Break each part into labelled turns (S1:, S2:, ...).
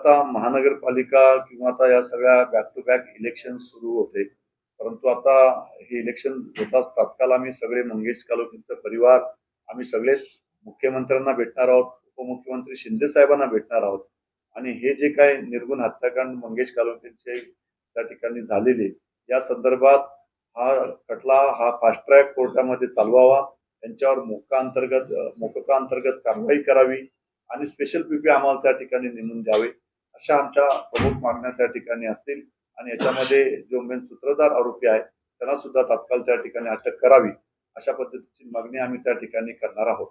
S1: आता महानगरपालिका किंवा आता या सगळ्या बॅक टू बॅक इलेक्शन सुरू होते. परंतु आता हे इलेक्शन होताच तात्काळ आम्ही सगळे मंगेश कालोकींचा परिवार आम्ही सगळे मुख्यमंत्र्यांना भेटणार आहोत उपमुख्यमंत्री शिंदे साहेबांना भेटणार आहोत. आणि हे जे काय निर्गुण हत्याकांड मंगेश कालोकींचे त्या ठिकाणी झालेले या संदर्भात हा खटला हा फास्ट ट्रॅक कोर्टामध्ये चालवावा. त्यांच्यावर मोका अंतर्गत मोकका अंतर्गत कारवाई करावी. आणि स्पेशल पीपी आम्हाला त्या ठिकाणी नेमून द्यावे. अशा आमच्या प्रमुख मागण्या त्या ठिकाणी असतील. आणि याच्यामध्ये जो मेन सूत्रधार आरोपी आहे त्यांना सुद्धा तात्काळ त्या ठिकाणी अटक करावी. अशा पद्धतीची मागणी आम्ही त्या ठिकाणी करणार आहोत.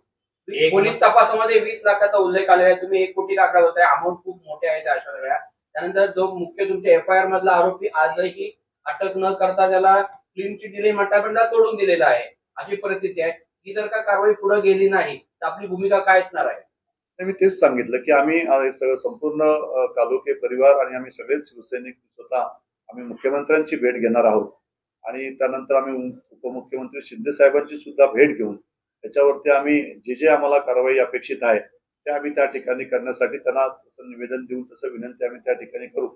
S2: पोलीस तपासामध्ये वीस लाखाचा उल्लेख आलेला आहे. तुम्ही एक कोटी दाखवत होता. अमाऊंट खूप मोठे आहेत अशा वेळा. त्यानंतर जो मुख्य तुमच्या एफ आय आर मधला आरोपी आजही अटक न करता त्याला क्लीन चिट दिली म्हणता सोडून दिलेला आहे. अशी परिस्थिती आहे. ही जर का कारवाई पुढे गेली नाही तर आपली भूमिका काय असणार आहे?
S1: मी तेच सांगितलं की आम्ही सगळं संपूर्ण तालुके परिवार आणि आम्ही सगळेच शिवसैनिक स्वतः आम्ही मुख्यमंत्र्यांची भेट घेणार आहोत. आणि त्यानंतर आम्ही उपमुख्यमंत्री शिंदे साहेबांची सुद्धा भेट घेऊन त्याच्यावरती आम्ही जे जे आम्हाला कारवाई अपेक्षित आहे ते आम्ही त्या ठिकाणी करण्यासाठी त्यांना तसं निवेदन देऊन तसं विनंती आम्ही त्या ठिकाणी करू.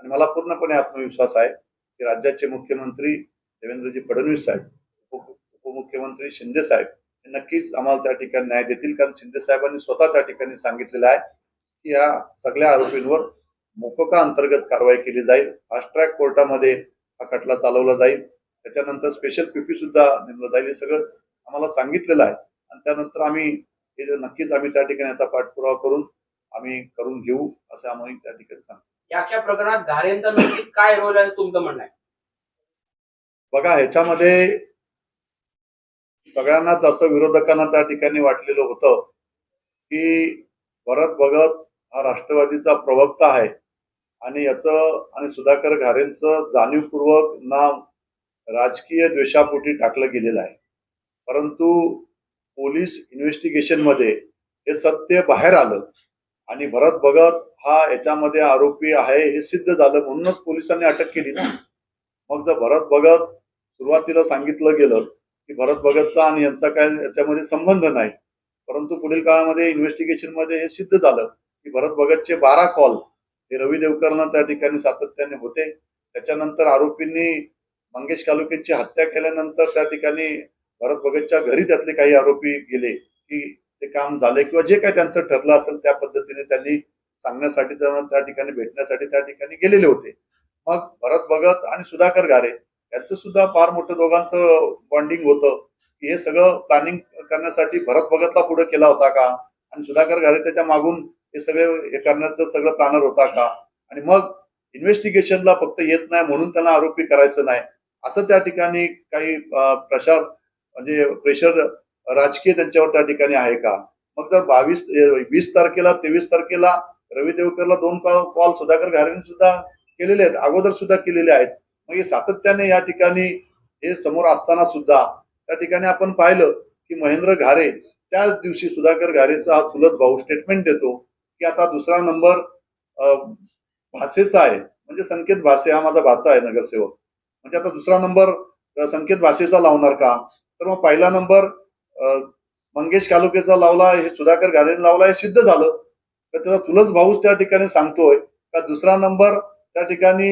S1: आणि मला पूर्णपणे आत्मविश्वास आहे की राज्याचे मुख्यमंत्री देवेंद्रजी फडणवीस साहेब उपमुख्यमंत्री शिंदे साहेब नक्कीच आम्हाला त्या ठिकाणी न्याय देतील कारण शिंदे साहेबांनी स्वतः त्या ठिकाणी सांगितलेलं आहे की या सगळ्या आरोपींवर मोकोका अंतर्गत कारवाई केली जाईल. फास्ट ट्रॅक कोर्टामध्ये हा खटला चालवला जाईल. त्याच्यानंतर स्पेशल पीपी सुद्धा नेमलं जाईल. हे सगळं आम्हाला सांगितलेलं आहे. आणि त्यानंतर आम्ही हे नक्कीच आम्ही त्या ठिकाणी याचा पाठपुरावा करून आम्ही करून घेऊ असं आम्ही त्या ठिकाणी सांगतो.
S2: या अख्या प्रकरणात काय रोल आहे तुमचं म्हणणं आहे?
S1: बघा ह्याच्यामध्ये सगळ्यांनाच असं विरोधकांना त्या ठिकाणी वाटलेलं होतं की भरत भगत हा राष्ट्रवादीचा प्रवक्ता आहे. आणि याचं आणि सुधाकर घारेंचं जाणीवपूर्वक नाम राजकीय द्वेषापोटी टाकलं गेलेलं आहे. परंतु पोलीस इन्व्हेस्टिगेशनमध्ये हे सत्य बाहेर आलं आणि भरत भगत हा याच्यामध्ये आरोपी आहे हे सिद्ध झालं म्हणूनच पोलिसांनी अटक केली ना. मग जर भरत भगत सुरुवातीला सांगितलं गेलं की भरत भगतचा आणि यांचा काय याच्यामध्ये संबंध नाही. परंतु पुढील काळामध्ये इन्व्हेस्टिगेशनमध्ये हे सिद्ध झालं की भरत भगतचे बारा कॉल हे रवी देवकरनं त्या ठिकाणी सातत्याने होते. त्याच्यानंतर आरोपींनी मंगेश कालुक्यांची हत्या केल्यानंतर त्या ठिकाणी भरत भगतच्या घरी त्यातले काही आरोपी गेले की ते काम झाले किंवा जे काही त्यांचं ठरलं असेल त्या पद्धतीने त्यांनी सांगण्यासाठी त्यांना त्या ठिकाणी भेटण्यासाठी त्या ठिकाणी गेलेले होते. मग भरत भगत आणि सुधाकर गारे याचं सुद्धा फार मोठं दोघांचं बॉन्डिंग होतं. की हे सगळं प्लॅनिंग करण्यासाठी भरत भगतला पुढे केला होता का? आणि सुधाकर घारे त्याच्या मागून हे सगळे हे करण्याचं सगळं प्लॅनर होता का? आणि मग इन्व्हेस्टिगेशनला फक्त येत नाही म्हणून त्यांना आरोपी करायचं नाही. असं त्या ठिकाणी काही प्रसार म्हणजे प्रेशर राजकीय त्यांच्यावर त्या ठिकाणी आहे का? मग जर बावीस वीस तारखेला तेवीस तारखेला रवी देवकरला दोन कॉल सुधाकर घारेने सुद्धा केलेले आहेत. अगोदर सुद्धा केलेले आहेत. मग हे सातत्याने या ठिकाणी हे समोर असताना सुद्धा त्या ठिकाणी आपण पाहिलं की महेंद्र घारे त्याच दिवशी सुधाकर घारेचा हा चुलत भाऊ स्टेटमेंट देतो की आता दुसरा नंबर भाषेचा आहे. म्हणजे संकेत भाषे हा माझा भाचा आहे नगरसेवक. म्हणजे आता दुसरा नंबर संकेत भाषेचा लावणार का? तर मग पहिला नंबर मंगेश कालुकेचा लावला हे सुधाकर घारेने लावला हे सिद्ध झालं. तर त्याचा चुलत भाऊच त्या ठिकाणी सांगतोय. का दुसरा नंबर त्या ठिकाणी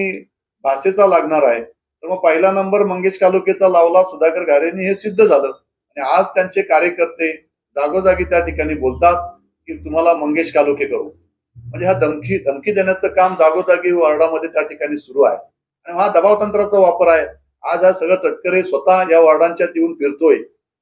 S1: भाषेचा लागणार आहे. तर मग पहिला नंबर मंगेश कालुकेचा लावला सुधाकर घारेंनी हे सिद्ध झालं. आणि आज त्यांचे कार्यकर्ते जागोजागी त्या ठिकाणी बोलतात की तुम्हाला मंगेश कालुके करू. म्हणजे हा धमकी धमकी देण्याचं काम जागोजागी वार्डामध्ये त्या ठिकाणी सुरू आहे. आणि हा दबाव तंत्राचा वापर आहे. आज हा सगळं तटकरे स्वतः या वार्डांच्यात येऊन फिरतोय.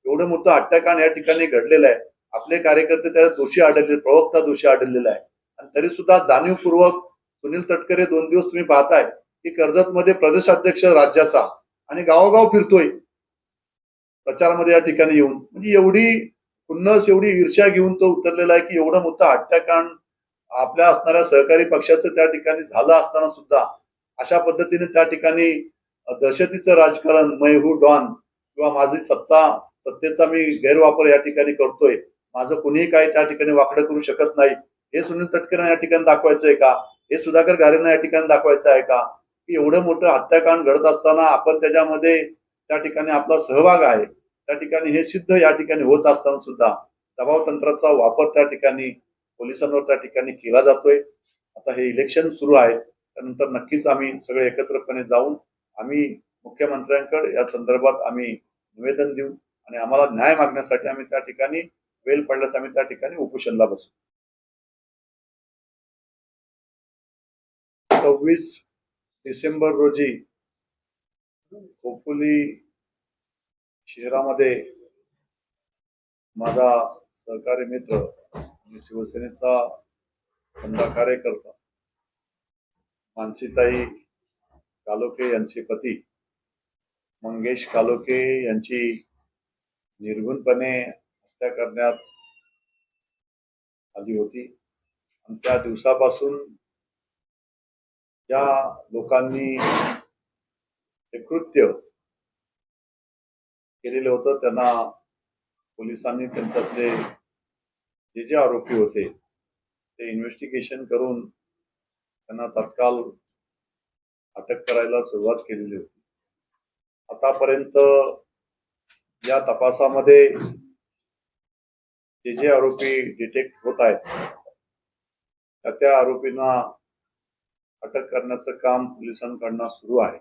S1: एवढं मोठं हत्याकांड या ठिकाणी घडलेलं आहे. आपले कार्यकर्ते त्याला दोषी आढळले प्रवक्ता दोषी आढळलेला आहे. आणि तरी सुद्धा जाणीवपूर्वक सुनील तटकरे दोन दिवस तुम्ही पाहताय. की कर्जत मध्ये प्रदेशाध्यक्ष राज्याचा आणि गावोगाव फिरतोय प्रचारामध्ये या ठिकाणी येऊन. म्हणजे एवढी खुन्नस एवढी ईर्ष्या घेऊन तो उतरलेला आहे की एवढं मोठं हत्याकांड आपल्या असणाऱ्या सहकारी पक्षाचं त्या ठिकाणी झालं असताना सुद्धा अशा पद्धतीने त्या ठिकाणी दहशतीचं राजकारण मैहू डॉन किंवा माझी सत्ता सत्तेचा मी गैरवापर या ठिकाणी करतोय. माझं कुणीही काही त्या ठिकाणी वाकडं करू शकत नाही. हे सुनील तटकरे या ठिकाणी दाखवायचं आहे का? हे सुधाकर गारेंना या ठिकाणी दाखवायचं आहे का? की एवढं मोठं हत्याकांड घडत असताना आपण त्याच्यामध्ये त्या ठिकाणी आपला सहभाग आहे. त्या ठिकाणी हे सिद्ध या ठिकाणी होत असताना सुद्धा दबाव तंत्राचा वापर त्या ठिकाणी पोलिसांवर त्या ठिकाणी केला जातोय. आता हे इलेक्शन सुरू आहे. त्यानंतर नक्कीच आम्ही सगळे एकत्रपणे जाऊन आम्ही मुख्यमंत्र्यांकडे या संदर्भात आम्ही निवेदन देऊ आणि आम्हाला न्याय मागण्यासाठी आम्ही त्या ठिकाणी वेल पडल्यास आम्ही त्या ठिकाणी उपोषणला बसू. सव्वीस डिसेंबर रोजी खोपोली शहरामध्ये माझा सहकारी मित्र आणि शिवसेनेचा खंदा कार्यकर्ता मानसीताई कालोके यांचे पती मंगेश कालोके यांची निर्गुणपणे हत्या करण्यात आली होती. आणि त्या दिवसापासून ज्या लोकांनी हे कृत्य केलेलं होतं त्यांना पोलिसांनी त्यांच्यातले जे जे आरोपी होते ते इन्व्हेस्टिगेशन करून त्यांना तत्काल अटक करायला सुरुवात केलेली होती. आतापर्यंत या तपासामध्ये जे जे आरोपी डिटेक्ट होत आहेत त्या त्या आरोपींना अटक करण्याचं काम पोलिसांकडनं सुरू आहे.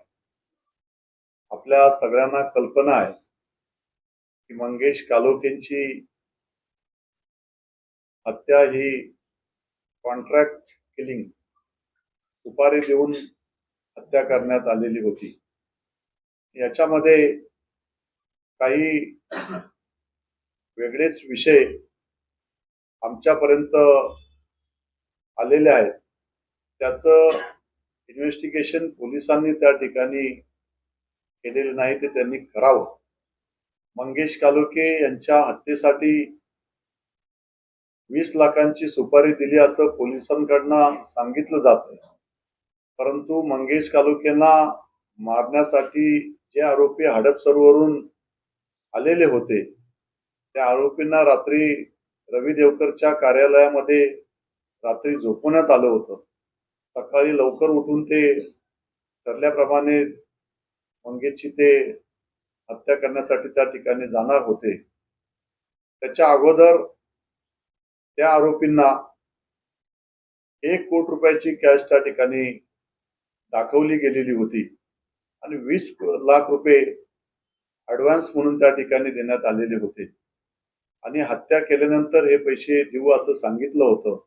S1: आपल्या सगळ्यांना कल्पना आहे की मंगेश कालोखेंची हत्या ही कॉन्ट्रॅक्ट किलिंग सुपारी देऊन हत्या करण्यात आलेली होती. याच्यामध्ये काही वेगळेच विषय आमच्यापर्यंत आलेले आहेत. त्याचं इन्व्हेस्टिगेशन पोलिसांनी त्या ठिकाणी केलेले नाही ते त्यांनी करावं. मंगेश कालोके यांच्या हत्येसाठी वीस लाखांची सुपारी दिली असं पोलिसांकडनं सांगितलं जात परंतु मंगेश कालोकेंना मारण्यासाठी जे आरोपी हडपसरवरून आलेले होते त्या आरोपींना रात्री रवी देवकरच्या कार्यालयामध्ये रात्री झोपवण्यात आलं होतं. सकाळी लवकर उठून ते ठरल्याप्रमाणे मंगेशची ते हत्या करण्यासाठी त्या ठिकाणी जाणार होते. त्याच्या अगोदर त्या आरोपींना एक कोटी रुपयाची कॅश त्या ठिकाणी दाखवली गेलेली होती आणि वीस लाख रुपये ऍडव्हान्स म्हणून त्या ठिकाणी देण्यात आलेले होते. आणि हत्या केल्यानंतर हे पैसे देऊ असं सांगितलं होतं.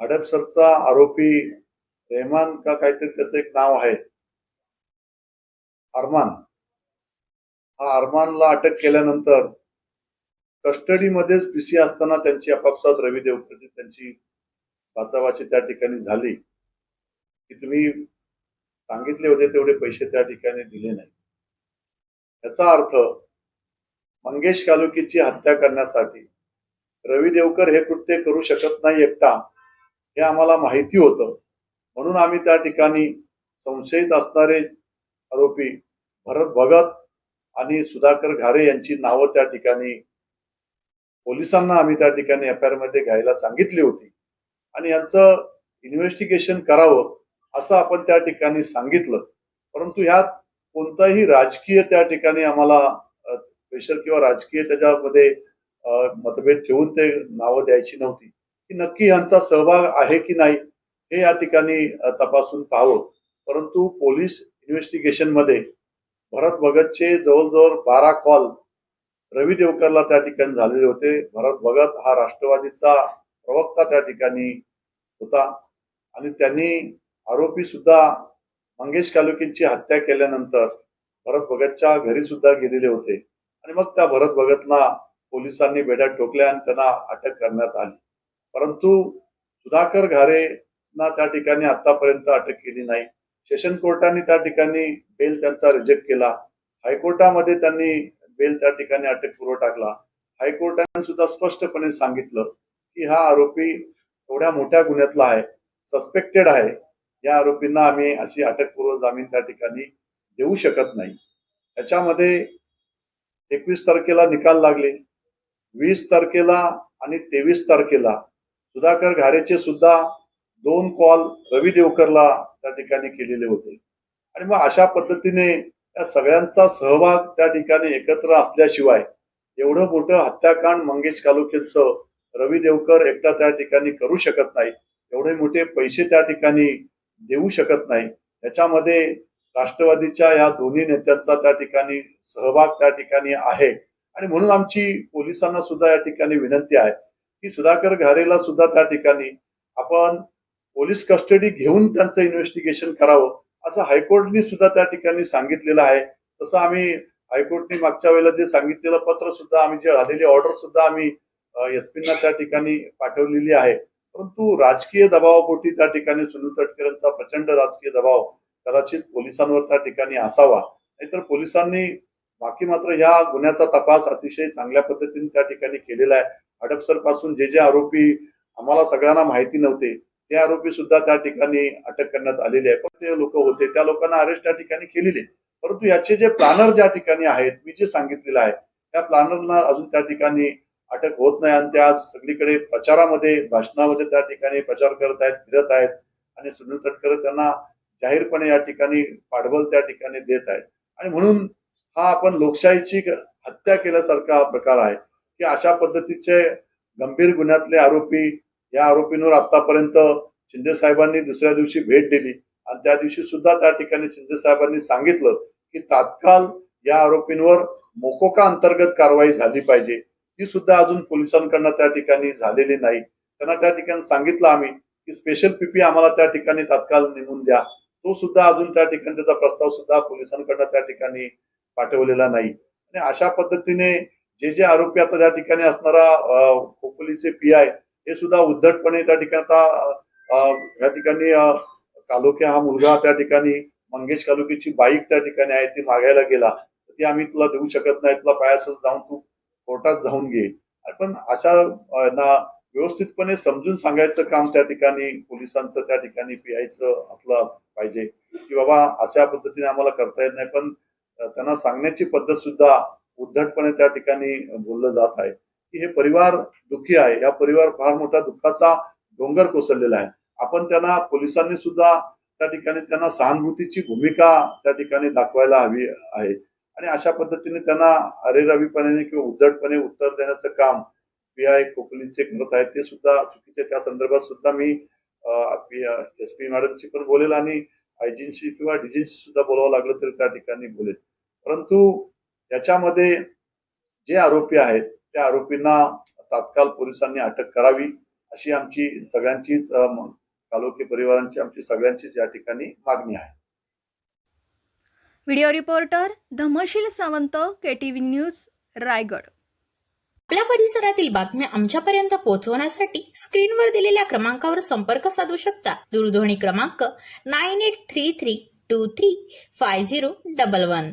S1: हडपसरचा आरोपी रेहमान का काहीतरी त्याचं एक नाव आहे. अरमान. हा अरमानला अटक केल्यानंतर कस्टडीमध्येच पीसी असताना त्यांची आपापसात रवी देवकरची त्यांची वाचावाची त्या ठिकाणी झाली. की तुम्ही सांगितले होते तेवढे पैसे त्या ठिकाणी दिले नाही. याचा अर्थ मंगेश कालुकीची हत्या करण्यासाठी रवी देवकर हे कृत्य करू शकत नाही एकटा हे आम्हाला माहिती होतं. म्हणून आम्ही त्या ठिकाणी संशयित असणारे आरोपी भरत भगत आणि सुधाकर घारे यांची नावं त्या ठिकाणी पोलिसांना आम्ही त्या ठिकाणी एफ आयमध्ये घ्यायला सांगितली होती. आणि यांचं इन्व्हेस्टिगेशन करावं असं आपण त्या ठिकाणी सांगितलं. परंतु ह्यात कोणताही राजकीय त्या ठिकाणी आम्हाला प्रेशर किंवा राजकीय त्याच्यामध्ये मतभेद ठेवून ते नावं द्यायची नव्हती. की नक्की यांचा सहभाग आहे की नाही हे या ठिकाणी तपासून पाहावं परंतु पोलीस इन्व्हेस्टिगेशनमध्ये भरत भगतचे जवळजवळ बारा कॉल रवी देवकरला त्या ठिकाणी झालेले होते. भरत भगत हा राष्ट्रवादीचा प्रवक्ता त्या ठिकाणी होता आणि त्यांनी आरोपी सुद्धा मंगेश कालुकींची हत्या केल्यानंतर भरत भगतच्या घरी सुद्धा गेलेले होते. आणि मग त्या भरत भगतला पोलिसांनी बेड्यात ठोकल्या आणि त्यांना अटक करण्यात आली. परंतु सुधाकर घारे ना त्या ठिकाणी आतापर्यंत अटक केली नाही. सेशन कोर्टाने त्या ठिकाणी बेल त्यांचा रिजेक्ट केला. हायकोर्टामध्ये त्यांनी बेल त्या ठिकाणी अटकपूर्व टाकला. हायकोर्टाने सुद्धा स्पष्टपणे सांगितलं की हा आरोपी एवढ्या मोठ्या गुन्ह्यातला आहे सस्पेक्टेड आहे. या आरोपींना आम्ही अशी अटकपूर्व जामीन त्या ठिकाणी देऊ शकत नाही. याच्यामध्ये एकवीस तारखेला निकाल लागले. वीस तारखेला आणि तेवीस तारखेला सुधाकर घारेचे सुद्धा दोन कॉल रवी देवकरला त्या ठिकाणी केलेले होते. आणि मग अशा पद्धतीने या सगळ्यांचा सहभाग त्या ठिकाणी एकत्र असल्याशिवाय एवढं मोठं हत्याकांड मंगेश कालुकेचं रवी देवकर एकटा त्या ठिकाणी करू शकत नाही. एवढे मोठे पैसे त्या ठिकाणी देऊ शकत नाही. त्याच्यामध्ये राष्ट्रवादीच्या या दोन्ही नेत्यांचा त्या ठिकाणी सहभाग त्या ठिकाणी आहे. आणि म्हणून आमची पोलिसांना सुद्धा या ठिकाणी विनंती आहे की सुधाकर घारेला सुद्धा त्या ठिकाणी आपण पोलीस कस्टडी घेऊन त्यांचं इन्व्हेस्टिगेशन करावं असं हायकोर्टने सुद्धा त्या ठिकाणी सांगितलेलं आहे. तसं आम्ही हायकोर्टने मागच्या वेळेला जे सांगितलेलं पत्र सुद्धा आम्ही जे आलेली ऑर्डर सुद्धा आम्ही एसपींना त्या ठिकाणी पाठवलेली आहे. परंतु राजकीय दबावापोटी त्या ठिकाणी सुनील तटकरेंचा प्रचंड राजकीय दबाव कदाचित पोलिसांवर त्या ठिकाणी असावा. नाहीतर पोलिसांनी बाकी मात्र ह्या गुन्ह्याचा तपास अतिशय चांगल्या पद्धतीने त्या ठिकाणी केलेला आहे. हडपसरपासून जे जे आरोपी आम्हाला सगळ्यांना माहिती नव्हते ते आरोपी सुद्धा त्या ठिकाणी अटक करण्यात आलेले आहे पण ते लोक होते त्या लोकांना अरेस्ट त्या ठिकाणी केलेली आहे. परंतु याचे जे प्लॅनर ज्या ठिकाणी आहेत मी जे सांगितलेलं आहे त्या प्लॅनरला अजून त्या ठिकाणी अटक होत नाही आणि त्या सगळीकडे प्रचारामध्ये भाषणामध्ये त्या ठिकाणी प्रचार करत आहेत फिरत आहेत आणि सुनील तटकरे त्यांना जाहीरपणे या ठिकाणी पाठबळ त्या ठिकाणी देत आहेत आणि म्हणून हा आपण लोकशाहीची हत्या केल्यासारखा प्रकार आहे की अशा पद्धतीचे गंभीर गुन्ह्यातले आरोपी या आरोपींवर आतापर्यंत शिंदे साहेबांनी दुसऱ्या दिवशी भेट दिली. आणि त्या दिवशी सुद्धा त्या ठिकाणी शिंदे साहेबांनी सांगितलं की तात्काळ या आरोपींवर मोकोका अंतर्गत कारवाई झाली पाहिजे. ती सुद्धा अजून पोलिसांकडनं त्या ठिकाणी झालेली नाही. त्यांना त्या ठिकाणी सांगितलं आम्ही की स्पेशल पीपी आम्हाला त्या ठिकाणी तात्काळ नेमून द्या. तो सुद्धा अजून त्या ठिकाणी त्याचा प्रस्ताव सुद्धा पोलिसांकडनं त्या ठिकाणी पाठवलेला नाही. आणि अशा पद्धतीने जे जे आरोपी आता त्या ठिकाणी असणारा अं, खोपोलीचे पी आय हे सुद्धा उद्धटपणे त्या ठिकाणचा या ठिकाणी अं, हा मुलगा त्या ठिकाणी मंगेश कालुकेची बाईक त्या ठिकाणी आहे ती मागायला गेला. तर ती आम्ही तुला देऊ शकत नाही तुला पायासल जाऊन तू कोर्टात जाऊन घे. पण अशा ना व्यवस्थितपणे समजून सांगायचं काम त्या ठिकाणी पोलिसांचं त्या ठिकाणी पियायचं असलं पाहिजे. की बाबा अशा पद्धतीने आम्हाला करता येत नाही. पण त्यांना सांगण्याची पद्धत सुद्धा उद्धटपणे त्या ठिकाणी बोललं जात आहे. की हे परिवार दुःखी आहे. या परिवार फार मोठा दुःखाचा डोंगर कोसळलेला आहे. आपण त्यांना पोलिसांनी सुद्धा त्या ठिकाणी त्यांना सहानुभूतीची भूमिका त्या ठिकाणी दाखवायला हवी आहे. आणि अशा पद्धतीने त्यांना अरेरावीपणे किंवा उद्धटपणे उत्तर देण्याचं काम पी आय कोकलींचे करत आहेत ते सुद्धा चुकीचे. त्या संदर्भात सुद्धा मी एस पी मॅडमशी पण बोलेल आणि आयजींशी किंवा डीजींशी सुद्धा बोलावं लागलं तरी त्या ठिकाणी बोलेल. परंतु याच्यामध्ये जे आरोपी आहेत त्या आरोपींना तात्काळ पोलिसांनी अटक करावी अशी आमची सगळ्यांचीच कालोखे परिवारांची आमची सगळ्यांचीच या ठिकाणी मागणी आहे.
S3: Video reporter Dhamshil Sawant KTV news Raigad.
S4: आपल्या परिसरातील बातम्या आमच्यापर्यंत पोहोचवण्यासाठी स्क्रीनवर दिलेल्या क्रमांकावर संपर्क साधू शकता. दूरध्वनी क्रमांक nine eight three three two three five zero double one.